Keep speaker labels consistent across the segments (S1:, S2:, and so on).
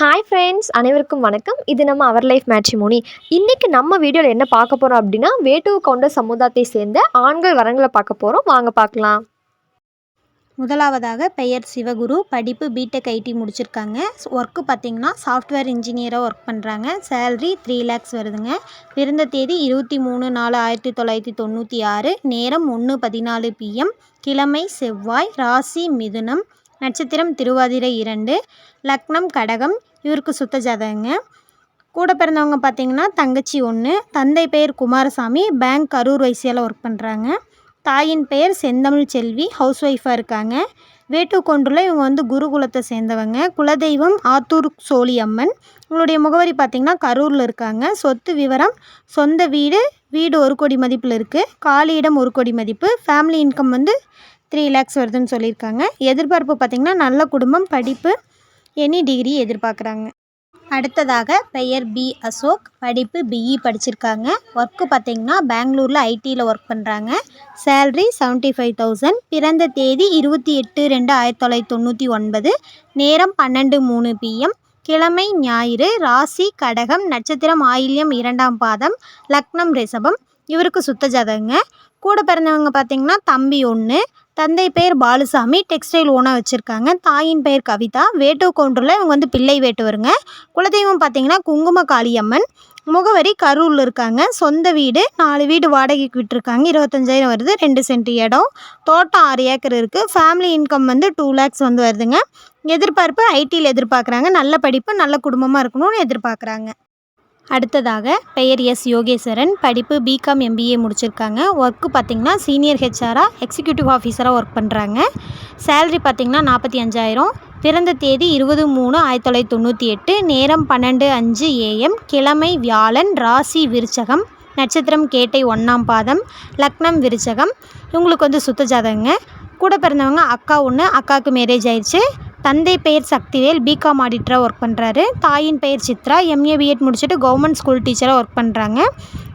S1: Hi friends அனைவருக்கும் வணக்கம். இது நம்ம அவர் லைஃப் மேட்ரிமோனி இன்றைக்கி நம்ம வீடியோவில் என்ன பார்க்க போகிறோம் அப்படின்னா வேட்டுவ கொண்ட சமுதாயத்தை சேர்ந்த ஆண்கள் வரங்களை பார்க்க போகிறோம் வாங்க பார்க்கலாம்.
S2: முதலாவதாக பெயர் சிவகுரு படிப்பு பிடெக் ஐடி முடிச்சிருக்காங்க. ஒர்க்கு பார்த்தீங்கன்னா சாஃப்ட்வேர் இன்ஜினியராக ஒர்க் பண்ணுறாங்க சேல்ரி த்ரீ லேக்ஸ் வருதுங்க. பிறந்த தேதி இருபத்தி மூணு நாலு ஆயிரத்தி தொள்ளாயிரத்தி தொண்ணூற்றி ஆறு. நேரம் ஒன்று பதினாலு பிஎம் கிழமை செவ்வாய் ராசி மிதுனம். நட்சத்திரம் திருவாதிரை இரண்டு லக்னம் கடகம் இவருக்கு சுத்த ஜாதகங்க. கூட பிறந்தவங்க பார்த்தீங்கன்னா தங்கச்சி ஒன்று தந்தை பெயர் குமாரசாமி பேங்க் கரூர் வைசியால் ஒர்க் பண்ணுறாங்க தாயின் பெயர் செந்தமிழ் செல்வி ஹவுஸ் ஒய்ஃபாக இருக்காங்க. வேட்டுக்கொண்டுல இவங்க வந்து குருகுலத்தை சேர்ந்தவங்க. குலதெய்வம் ஆத்தூர் சோழி அம்மன். உங்களுடைய முகவரி பார்த்திங்கன்னா கரூரில் இருக்காங்க. சொத்து விவரம் சொந்த வீடு வீடு ஒரு கோடி மதிப்பில் இருக்குது காலியிடம் ஒரு கோடி மதிப்பு. ஃபேமிலி இன்கம் வந்து த்ரீ லேக்ஸ் வருதுன்னு சொல்லியிருக்காங்க. எதிர்பார்ப்பு பார்த்திங்கன்னா நல்ல குடும்பம் படிப்பு எனி டிகிரி எதிர்பார்க்குறாங்க. அடுத்ததாக பெயர் பி அசோக் படிப்பு பிஇ படிச்சிருக்காங்க. ஒர்க்கு பார்த்தீங்கன்னா பெங்களூரில் ஐடியில் ஒர்க் பண்ணுறாங்க சேல்ரி செவன்ட்டி ஃபைவ் தௌசண்ட் பிறந்த தேதி இருபத்தி எட்டு ரெண்டு ஆயிரத்தி தொள்ளாயிரத்தி தொண்ணூற்றி ஒன்பது நேரம் பன்னெண்டு மூணு பிஎம் கிழமை ஞாயிறு ராசி கடகம் நட்சத்திரம் ஆயில்யம் இரண்டாம் பாதம் லக்னம் ரிஷபம் இவருக்கு சுத்த ஜாதகங்க. கூட பிறந்தவங்க பார்த்தீங்கன்னா தம்பி ஒன்று தந்தை பெயர் பாலுசாமி டெக்ஸ்டைல் ஓனாக வச்சுருக்காங்க. தாயின் பெயர் கவிதா. வேட்டு கவுண்டரில் இவங்க வந்து பிள்ளை வேட்டுவருங்க. குலதெய்வம் பார்த்தீங்கன்னா குங்கும காளியம்மன் முகவரி கரூரில் இருக்காங்க. சொந்த வீடு நாலு வீடு வாடகைக்கு விட்டுருக்காங்க. இருபத்தஞ்சாயிரம் வருது ரெண்டு சென்ட் இடம். தோட்டம் ஆறு ஏக்கர் இருக்குது ஃபேமிலி இன்கம் வந்து டூ லேக்ஸ் வந்து வருதுங்க. எதிர்பார்ப்பு ஐடியில் எதிர்பார்க்குறாங்க. நல்ல படிப்பு நல்ல குடும்பமாக இருக்கணும்னு எதிர்பார்க்குறாங்க. அடுத்ததாக பெயர் எஸ் யோகேஸ்வரன் படிப்பு பிகாம் எம்பிஏ முடிச்சிருக்காங்க. ஒர்க்கு பார்த்திங்கன்னா சீனியர் ஹெச்ஆராக எக்ஸிக்யூட்டிவ் ஆஃபீஸராக ஒர்க் பண்ணுறாங்க சேல்ரி பார்த்திங்கன்னா நாற்பத்தி அஞ்சாயிரம். பிறந்த தேதி இருபது மூணு ஆயிரத்தி தொள்ளாயிரத்தி தொண்ணூற்றி எட்டு. நேரம் பன்னெண்டு அஞ்சு ஏஎம் கிழமை வியாழன் ராசி விருச்சகம். நட்சத்திரம் கேட்டை ஒன்றாம் பாதம். லக்னம் விருச்சகம். இவங்களுக்கு வந்து சுத்த ஜாதகங்க. கூட பிறந்தவங்க அக்கா ஒன்று அக்காவுக்கு மேரேஜ் ஆயிடுச்சு. தந்தை பெயர் சக்திவேல் பிகாம் ஆடிட்டராக ஒர்க் பண்ணுறாரு தாயின் பெயர் Chitra. M A B Ed முடிச்சுட்டு கவர்மெண்ட் ஸ்கூல் டீச்சராக ஒர்க் பண்ணுறாங்க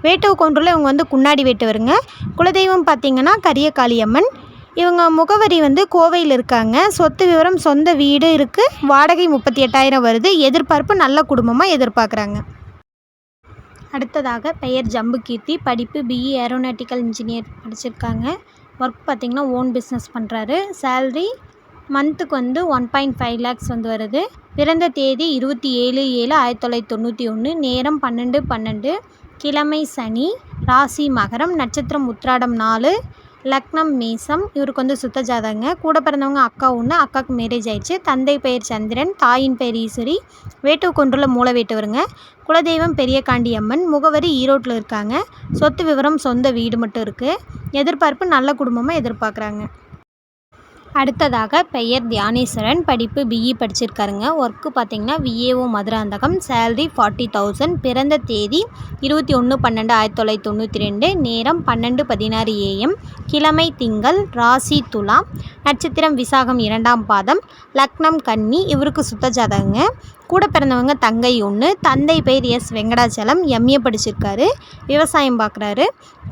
S2: வேட்டவு கொன்றில் இவங்க வந்து குன்னாடி வேட்டு வருங்க குலதெய்வம் பார்த்திங்கன்னா கரியகாளியம்மன் இவங்க முகவரி வந்து கோவையில் இருக்காங்க. சொத்து விவரம் சொந்த வீடு இருக்குது வாடகை முப்பத்தி எட்டாயிரம் வருது. எதிர்பார்ப்பு நல்ல குடும்பமாக எதிர்பார்க்குறாங்க. அடுத்ததாக பெயர் ஜம்பு கீர்த்தி படிப்பு பிஇ ஏரோநாட்டிக்கல் இன்ஜினியர் படிச்சிருக்காங்க. ஒர்க் பார்த்திங்கன்னா ஓன் பிஸ்னஸ் பண்ணுறாரு சேல்ரி மந்த்துக்கு வந்து ஒன் பாயிண்ட் ஃபைவ் லேக்ஸ் வந்து வருது. பிறந்த தேதி இருபத்தி ஏழு ஏழு ஆயிரத்தி தொள்ளாயிரத்தி தொண்ணூற்றி ஒன்று நேரம் பன்னெண்டு பன்னெண்டு கிழமை சனி ராசி மகரம் நட்சத்திரம் உத்ராடம் நாலு லக்னம் மேசம் இவருக்கு வந்து சுத்த ஜாதகங்க. கூட பிறந்தவங்க அக்கா ஒன்று அக்காவுக்கு மேரேஜ் ஆயிடுச்சு. தந்தை பெயர் சந்திரன் தாயின் பெயர் ஈஸ்வரி. வேட்டு கொன்றுள்ள மூல வேட்டுவருங்க குலதெய்வம் பெரியகாண்டி அம்மன் முகவரி ஈரோட்டில் இருக்காங்க. சொத்து விவரம் சொந்த வீடு மட்டும் இருக்குது எதிர்பார்ப்பு நல்ல குடும்பமாக எதிர்பார்க்குறாங்க. அடுத்ததாக பெயர் தியானேஸ்வரன். படிப்பு பிஇ படிச்சிருக்காருங்க. ஒர்க்கு பார்த்தீங்கன்னா VAO Madurantakam. Salary forty thousand பிறந்த தேதி இருபத்தி ஒன்று பன்னெண்டு ஆயிரத்தி தொள்ளாயிரத்தி தொண்ணூற்றி ரெண்டு. நேரம் பன்னெண்டு பதினாறு ஏஎம் கிழமை திங்கள் ராசி துலா நட்சத்திரம் விசாகம் இரண்டாம் பாதம். லக்னம் கன்னி. இவருக்கு சுத்த ஜாதகங்க. கூட பிறந்தவங்க தங்கை ஒன்று தந்தை பெயர் எஸ் வெங்கடாச்சலம். எம்ஏ படிச்சிருக்காரு. விவசாயம் பார்க்குறாரு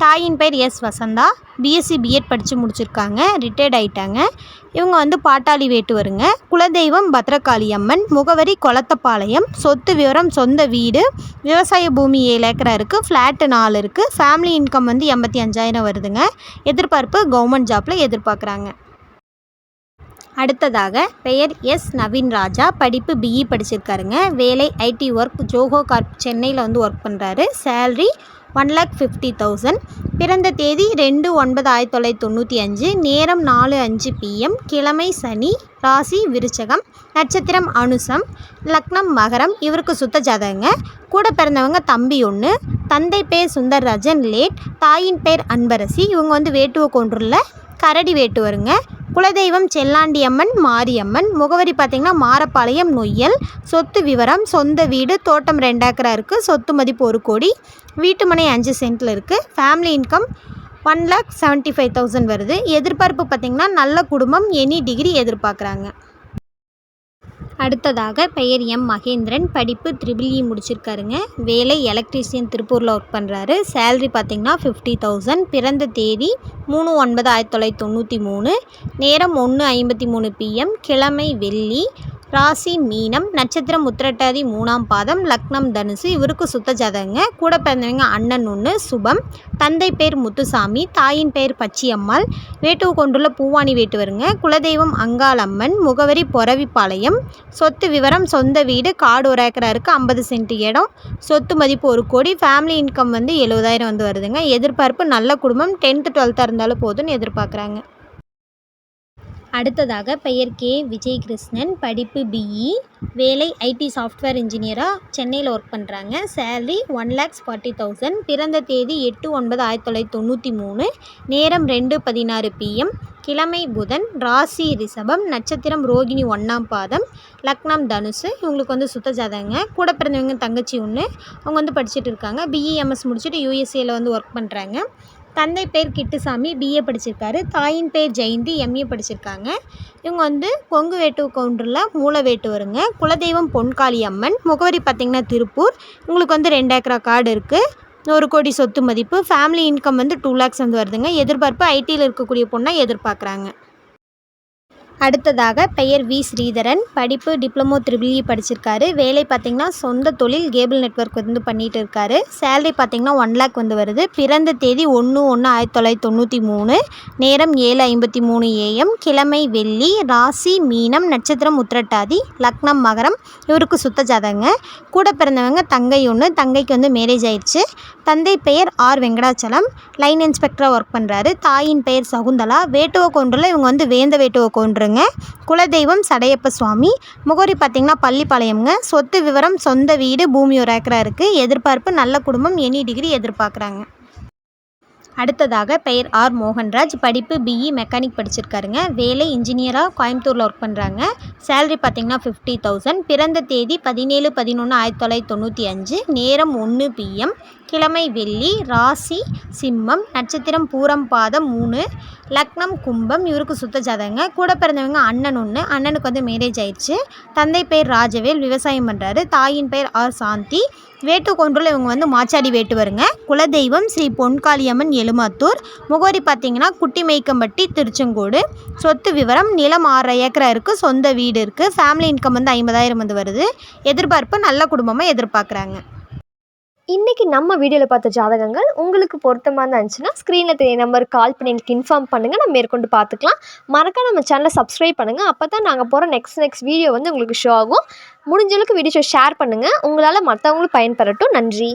S2: தாயின் பேர் எஸ் வசந்தா. பிஎஸ்சி பிஎட் படித்து முடிச்சிருக்காங்க. ரிட்டையர்ட் ஆயிட்டாங்க. இவங்க வந்து பாட்டாளி வேட்டு வருங்க குலதெய்வம் பத்ரகாளி அம்மன் முகவரி கொளத்தப்பாளையம். சொத்து விவரம் சொந்த வீடு. விவசாய பூமி ஏழு ஏக்கரா இருக்குது ஃப்ளாட்டு நாலு இருக்குது ஃபேமிலி இன்கம் வந்து எண்பத்தி அஞ்சாயிரம் வருதுங்க. எதிர்பார்ப்பு கவர்மெண்ட் ஜாப்பில் எதிர்பார்க்குறாங்க. அடுத்ததாக பெயர் எஸ் நவீன் ராஜா. படிப்பு பிஇ படிச்சிருக்காருங்க. வேலை ஐடி ஒர்க் ஜோகோ கார்ப் சென்னையில் வந்து ஒர்க் பண்ணுறாரு salary one lakh fifty thousand பிறந்த தேதி ரெண்டு ஒன்பது ஆயிரத்தி தொள்ளாயிரத்தி தொண்ணூற்றி அஞ்சு. நேரம் நாலு அஞ்சு பிஎம் கிழமை சனி ராசி விருச்சகம் நட்சத்திரம் அனுசம் லக்னம் மகரம். இவருக்கு சுத்த ஜாதகங்க. கூட பிறந்தவங்க தம்பி ஒன்று தந்தை பேர் சுந்தர்ராஜன் லேட். தாயின் பேர் அன்பரசி. இவங்க வந்து வேட்டுவ கொன்றுள்ள கரடி வேட்டுவருங்க. குலதெய்வம் செல்லாண்டியம்மன் மாரியம்மன் முகவரி பார்த்திங்கன்னா மாரப்பாளையம் நொய்யல் சொத்து விவரம் சொந்த வீடு தோட்டம் ரெண்டு ஏக்கரா இருக்குது சொத்து மதிப்பு ஒரு கோடி. வீட்டு மனை அஞ்சு சென்ட்டில் இருக்குது family income one lakh seventy five thousand வருது. எதிர்பார்ப்பு பார்த்திங்கன்னா நல்ல குடும்பம் எனி டிகிரி எதிர்பார்க்குறாங்க. அடுத்ததாக பெயர் எம். மகேந்திரன். படிப்பு ட்ரிபிள் இ e முடிச்சிருக்காருங்க. வேலை எலக்ட்ரீஷியன் திருப்பூரில் ஒர்க் பண்ணுறாரு சேல்ரி பார்த்திங்கன்னா ஃபிஃப்டி தௌசண்ட் பிறந்த தேதி மூணு ஒன்பது ஆயிரத்தி தொள்ளாயிரத்தி தொண்ணூற்றி மூணு. நேரம் ஒன்று ஐம்பத்தி மூணு பிஎம் கிழமை வெள்ளி. ராசி மீனம் நட்சத்திரம் உத்திரட்டாதி மூணாம் பாதம் லக்னம் தனுசு இவருக்கு சுத்த ஜாதகங்க. கூட பிறந்தவங்க அண்ணன் ஒன்று சுபம். தந்தை பேர் முத்துசாமி தாயின் பெயர் பச்சியம்மாள். வேட்டுவு கொண்டுள்ள பூவாணி வேட்டுவருங்க. குலதெய்வம் அங்காளம்மன் முகவரி பொறவிப்பாளையம். சொத்து விவரம் சொந்த வீடு காடு ஒரு ஏக்கராருக்கு ஐம்பது சென்ட் இடம். சொத்து மதிப்பு ஒரு கோடி. ஃபேமிலி இன்கம் வந்து எழுபதாயிரம் வந்து வருதுங்க. எதிர்பார்ப்பு நல்ல குடும்பம். டென்த்து டுவெல்த்தாக இருந்தாலும் போதும்னு எதிர்பார்க்குறாங்க. அடுத்ததாக பெயர் கே. விஜய் கிருஷ்ணன் படிப்பு பிஇ வேலை ஐடி சாஃப்ட்வேர் இன்ஜினியராக சென்னையில் ஒர்க் பண்ணுறாங்க salary one lakhs forty thousand பிறந்த தேதி எட்டு ஒன்பது ஆயிரத்தி தொள்ளாயிரத்தி தொண்ணூற்றி மூணு. நேரம் ரெண்டு பதினாறு பிஎம் கிழமை புதன். ராசி ரிஷபம். நட்சத்திரம் ரோகிணி ஒன்றாம் பாதம். லக்னம் தனுசு. இவங்களுக்கு வந்து சுத்த ஜாதகங்க. கூட பிறந்தவங்க தங்கச்சி ஒன்று அவங்க வந்து படிச்சுட்டு இருக்காங்க. பிஇஎம்எஸ் முடிச்சுட்டு யூஎஸ்ஏல வந்து ஒர்க் பண்ணுறாங்க தந்தை பேர் கிட்டுசாமி பிஏ படிச்சிருக்காரு. தாயின் பேர் ஜெயந்தி எம்ஏ படிச்சிருக்காங்க. இவங்க வந்து கொங்கு வேட்டு கவுண்டரில் மூல வேட்டுவருங்க குலதெய்வம் பொன்காளி அம்மன். முகவரி பார்த்திங்கன்னா திருப்பூர். உங்களுக்கு வந்து ரெண்டு ஏக்கரா கார்டு இருக்குது ஒரு கோடி சொத்து மதிப்பு. ஃபேமிலி இன்கம் வந்து டூ லேக்ஸ் வந்து வருதுங்க. எதிர்பார்ப்பு ஐடியில் இருக்கக்கூடிய பொண்ணாக எதிர்பார்க்குறாங்க. அடுத்ததாக பெயர் வி. ஸ்ரீதரன். படிப்பு டிப்ளமோ த்ரிபிள்இ படிச்சிருக்காரு. வேலை பார்த்திங்கன்னா சொந்த தொழில் கேபிள் நெட்வொர்க் வந்து பண்ணிகிட்டு இருக்காரு. சேலரி பார்த்திங்கன்னா ஒன் லேக் வந்து வருது. பிறந்த தேதி ஒன்று ஒன்று ஆயிரத்தி தொள்ளாயிரத்தி தொண்ணூற்றி மூணு. நேரம் ஏழு ஐம்பத்தி மூணு ஏஎம் கிழமை வெள்ளி ராசி மீனம் நட்சத்திரம் உத்திரட்டாதி லக்னம் மகரம். இவருக்கு சுத்த ஜாதகங்க. கூட பிறந்தவங்க தங்கை ஒன்று தங்கைக்கு வந்து மேரேஜ் ஆயிடுச்சு. தந்தை பெயர் ஆர். வெங்கடாச்சலம். லைன் இன்ஸ்பெக்டராக ஒர்க் பண்ணுறாரு தாயின் பெயர் சகுந்தலா. வேட்டுவ கொன்றில் இவங்க வந்து வேந்த வேட்டுவ கொன்றுங்க. குலதெய்வம் சடையப்ப சுவாமி. முகவரி பார்த்திங்கன்னா பள்ளிப்பாளையம்ங்க. சொத்து விவரம் சொந்த வீடு பூமி ஒரு ஏக்கரா இருக்குது எதிர்பார்ப்பு நல்ல குடும்பம் எனி டிகிரி எதிர்பார்க்குறாங்க. அடுத்ததாக பெயர் ஆர் மோகன்ராஜ். படிப்பு பிஇ மெக்கானிக் படிச்சிருக்காருங்க. வேலை இன்ஜினியராக கோயம்புத்தூரில் ஒர்க் பண்ணுறாங்க சேலரி பார்த்திங்கன்னா ஃபிஃப்டி தௌசண்ட் பிறந்த தேதி பதினேழு பதினொன்று ஆயிரத்தி தொள்ளாயிரத்தி தொண்ணூற்றி அஞ்சு. நேரம் ஒன்று பிஎம் கிழமை வெள்ளி ராசி சிம்மம் நட்சத்திரம் பூரம் பாதம் மூணு லக்னம் கும்பம் இவருக்கு சுத்த ஜாதகங்க. கூட பிறந்தவங்க அண்ணன் ஒன்று அண்ணனுக்கு வந்து மேரேஜ் ஆயிடுச்சு. தந்தை பேர் ராஜவேல் விவசாயம் பண்ணுறாரு தாயின் பெயர் ஆர் சாந்தி. வேட்டு இவங்க வந்து மாச்சாடி வேட்டு வருங்க குலதெய்வம் ஸ்ரீ பொன்காளியம்மன் எலுமாத்தூர் முகவரி பார்த்தீங்கன்னா குட்டி மேய்க்கம்பட்டி திருச்செங்கோடு. சொத்து விவரம் நிலம் ஆறரை ஏக்கரா இருக்குது சொந்த வீடு இருக்குது ஃபேமிலி இன்கம் வந்து ஐம்பதாயிரம் வந்து வருது. எதிர்பார்ப்பு நல்ல குடும்பமாக எதிர்பார்க்குறாங்க.
S1: இன்றைக்கி நம்ம வீடியோவில் பார்த்த ஜாதகங்கள் உங்களுக்கு பொருத்தமாக இருந்துச்சுன்னா ஸ்க்ரீனில் தெரிய நம்பருக்கு கால் பண்ணி எங்களுக்கு இன்ஃபார்ம் பண்ணுங்கள் நம்ம மேற்கொண்டு பார்த்துக்கலாம். மறக்காம நம்ம சேனலை சப்ஸ்கிரைப் பண்ணுங்கள் அப்போ தான் நாங்கள் போகிற நெக்ஸ்ட் நெக்ஸ்ட் வீடியோ வந்து உங்களுக்கு ஷோ ஆகும். முடிஞ்சளவுக்கு வீடியோ ஷேர் பண்ணுங்கள் உங்களால் மற்றவங்களும் பயன்பெறட்டும். நன்றி.